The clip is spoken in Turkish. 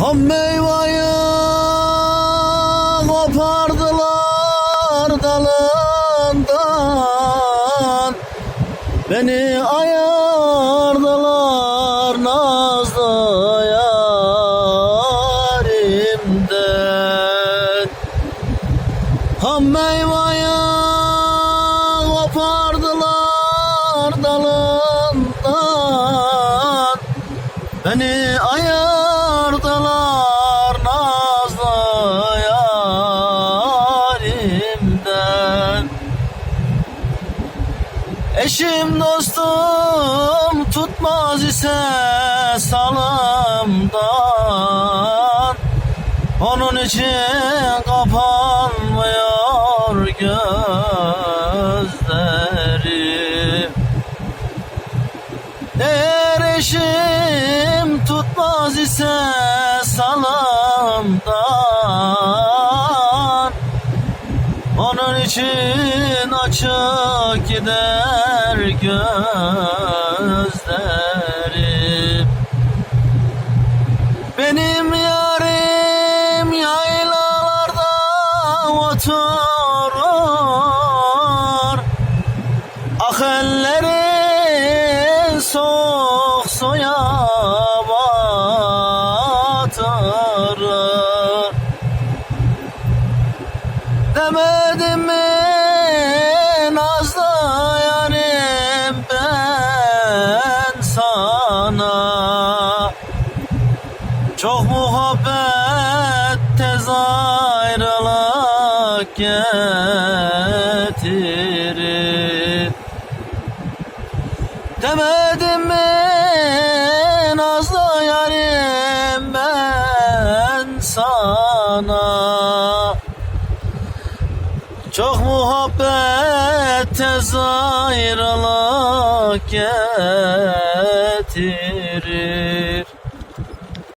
Ham meyveyi kopardılar dalından. Beni ayırdılar nazlı yarimden Ham meyveyi kopardılar dalından. Beni ayırdılar Eşim dostum tutmaz ise salımdan Onun için kapanmıyor gözlerim. Eğer eşim tutmaz ise salamdan. Onun için açık gider gözlerim. Benim yarim yaylalarda oturur. Ah ellerin soğuk suya batırır. Demedim mi Çok muhabbet tez ayrılık getirir. Demedim mi nazlı yarim ben sana? Çok muhabbet tez ayrılık getirir